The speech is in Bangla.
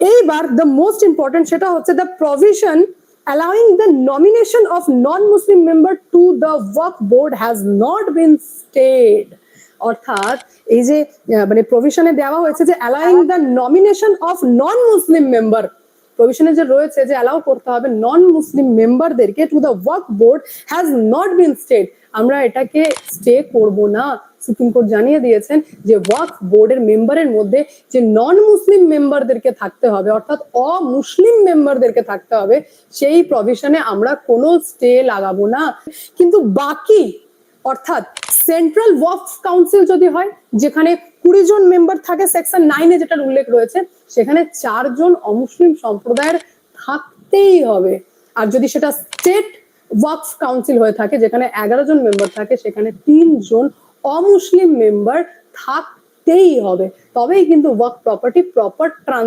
এইবার দ্য মোস্ট ইম্পর্টেন্ট সেটা হচ্ছে the provision allowing the nomination of non Muslim member to the work board has not been stayed. অর্থাৎ এই যে মানে প্রভিশনে দেওয়া হয়েছে যে allowing the nomination of non Muslim member প্রভিশনে যে রয়েছে যে অ্যালাউ করতে হবে নন মুসলিম মেম্বারদেরকে to the work board has not been stayed আমরা এটাকে স্টে করব না। সুপ্রিম কোর্ট জানিয়ে দিয়েছেন যে ওয়ার্ক বোর্ডের মেম্বারের মধ্যে যে নন মুসলিম মেম্বারদেরকে থাকতে হবে, অর্থাৎ অমুসলিম মেম্বারদেরকে থাকতে হবে, সেই প্রভিশনে আমরা কোনো স্টে লাগাবো না। কিন্তু বাকি, অর্থাৎ সেন্ট্রাল ওয়াকফ কাউন্সিল যদি হয়, যেখানে কুড়ি জন মেম্বার থাকে সেকশন নাইনে যেটার উল্লেখ রয়েছে, সেখানে চারজন অমুসলিম সম্প্রদায়ের থাকতেই হবে। আর যদি সেটা স্টেট ওয়াকফ কাউন্সিল হয়ে থাকে, যেখানে এগারো জন মেম্বার থাকে, সেখানে তিনজন অমুসলিম মেম্বার থাকতেই হবে। তবেই কিন্তু ওয়াক প্রপার্টি প্রপার ট্রান্স